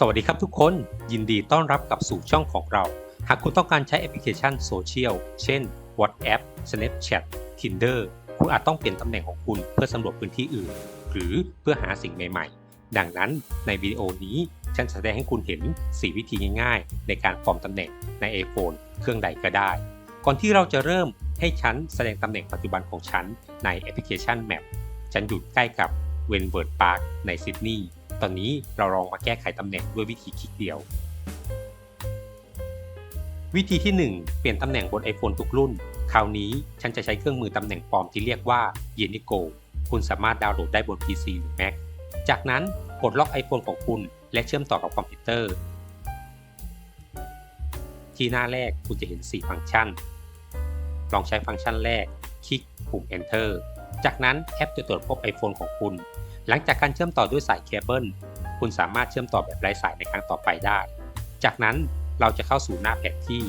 สวัสดีครับทุกคนยินดีต้อนรับกลับสู่ช่องของเรา หากคุณต้องการใช้แอปพลิเคชันโซเชียลเช่น WhatsApp Snapchat Tinder คุณอาจต้องเปลี่ยนตำแหน่งของคุณเพื่อสำรวจพื้นที่อื่น หรือเพื่อหาสิ่งใหม่ๆ ดังนั้นในวิดีโอนี้ฉันแสดงให้คุณเห็น 4 วิธีง่ายๆ ในการปลอมตำแหน่งใน iPhone เครื่องใดก็ได้ ก่อนที่เราจะเริ่มให้ฉันแสดงตำแหน่งปัจจุบันของฉันในแอปพลิเคชัน Map ฉันอยู่ใกล้กับเวนเวิร์ดพาร์คในซิดนีย์ ตอนนี้เราลองมาแก้ไขตำแหน่งด้วยวิธีคลิกเดียว วิธีที่ 1 เปลี่ยนตำแหน่งบน iPhone ทุกรุ่น คราวนี้ฉันจะใช้เครื่องมือตำแหน่งปลอมที่เรียกว่า Yenigo คุณสามารถดาวน์โหลดได้บน PC หรือ Mac จากนั้นปลดล็อก iPhone ของคุณ และเชื่อมต่อกับคอมพิวเตอร์ ที่หน้าแรกคุณจะเห็น 4 ฟังก์ชัน ลองใช้ฟังก์ชันแรก คลิกปุ่ม Enter จากนั้นแอปจะตรวจพบ iPhone ของคุณ หลังจากการเชื่อมต่อด้วยสายเคเบิลคุณสามารถเชื่อมต่อแบบไร้สายในครั้งต่อไปได้ จากนั้นเราจะเข้าสู่หน้าแผนที่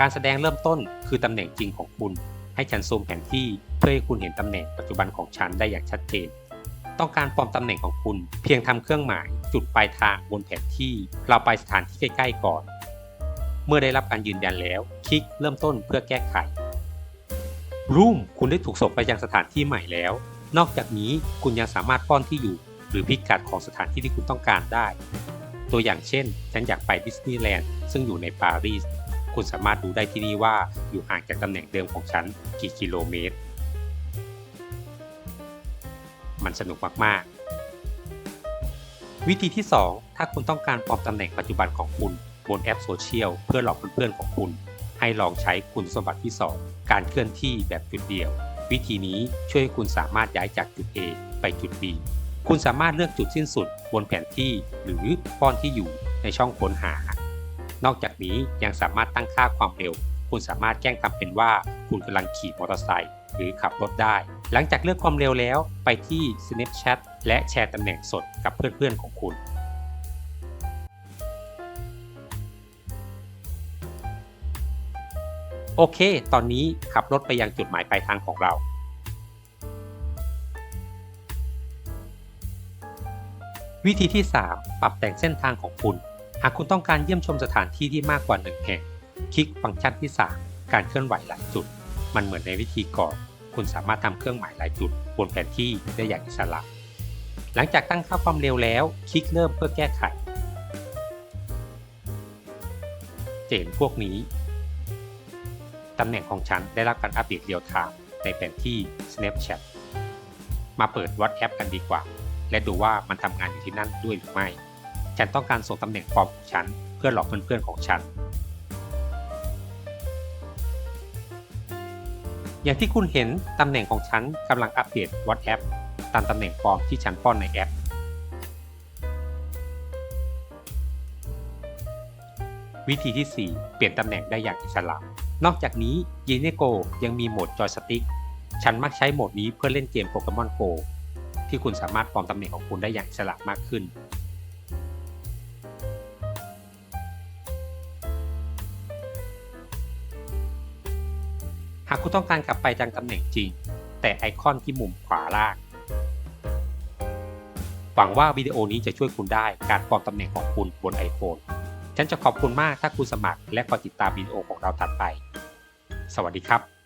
การแสดงเริ่มต้นคือตำแหน่งจริงของคุณ ให้ฉันซูมแผนที่เพื่อให้คุณเห็นตำแหน่งปัจจุบันของฉันได้อย่างชัดเจน ต้องการปลอมตำแหน่งของคุณ เพียงทำเครื่องหมายจุดปลายทางบนแผนที่ เราไปสถานที่ใกล้ๆก่อน เมื่อได้รับการยืนยันแล้ว คลิกเริ่มต้นเพื่อแก้ไขรูมคุณได้ถูกส่งไปยังสถานที่ใหม่แล้ว นอกจากนี้คุณยังสามารถป้อนที่อยู่ หรือพิกัดของสถานที่ที่คุณต้องการได้ ตัวอย่างเช่น ฉันอยากไปดิสนีย์แลนด์ซึ่งอยู่ในปารีส คุณสามารถดูได้ที่นี่ว่าอยู่ห่างจากตำแหน่งเดิมของฉันกี่กิโลเมตร มันสนุกมากๆ วิธีที่ 2 ถ้าคุณต้องการปลอมตำแหน่งปัจจุบันของคุณบนแอปโซเชียลเพื่อหลอกเพื่อนๆของคุณ ให้ลองใช้คุณสมบัติที่ 2 การเคลื่อนที่แบบจุดเดียว วิธีนี้ช่วยให้คุณสามารถย้ายจากจุด A ไปจุด B คุณสามารถเลือกจุดสิ้นสุดบนแผนที่หรือป้อนที่อยู่ในช่องค้นหา นอกจากนี้ยังสามารถตั้งค่าความเร็ว คุณสามารถแกล้งทำเป็นว่าคุณกำลังขี่มอเตอร์ไซค์หรือขับรถได้ หลังจากเลือกความเร็วแล้วไปที่ Snapchat และแชร์ตำแหน่งสดกับเพื่อนๆของคุณ โอเค ตอนนี้ขับรถไปยังจุดหมายปลายทางของเรา วิธีที่ 3 ปรับแต่งเส้นทางของคุณ หากคุณต้องการเยี่ยมชมสถานที่ที่มากกว่า1แห่ง คลิกฟังก์ชันที่ 3 การเคลื่อนไหวหลายจุด มันเหมือนในวิธีก่อน คุณสามารถทำเครื่องหมายหลายจุดบนแผนที่ได้อย่างอิสระ หลังจากตั้งค่าความเร็วแล้ว คลิกเริ่มเพื่อแก้ไขเห็นพวกนี้ ตำแหน่งของฉันได้รับการอัปเดตเรียลไทม์ในแผนที่ Snapchat มาเปิด WhatsApp กันดีกว่า และดูว่ามันทำงานอยู่ที่นั่นด้วยหรือไม่ ฉันต้องการส่งตำแหน่งปลอมของฉันเพื่อหลอกเพื่อนๆของฉัน อย่างที่คุณเห็นตำแหน่งของฉันกำลังอัปเดต WhatsApp ตามตำแหน่งปลอมที่ฉันป้อนในแอป วิธีที่ 4 เปลี่ยนตำแหน่งได้อย่างอิสระ นอกจากนี้ y e n e g o ยังมีโหมดจอยสติ๊กฉันมักใช้โหมดนี้เพื่อเล่นเกมโปเกมอนโกที่คุณสามารถปลอมตำแหน่งของคุณได้อย่างอิสระมากขึ้น หากคุณต้องการกลับไปยังตำแหน่งจริง แต่ไอคอนที่มุมขวาล่าง หวังว่าวิดีโอนี้จะช่วยคุณได้การปลอมตำแหน่งของคุณบน iPhone ฉันจะขอบคุณมากถ้าคุณสมัครและคอยติดตามวิดีโอของเราถัดไป สวัสดีครับ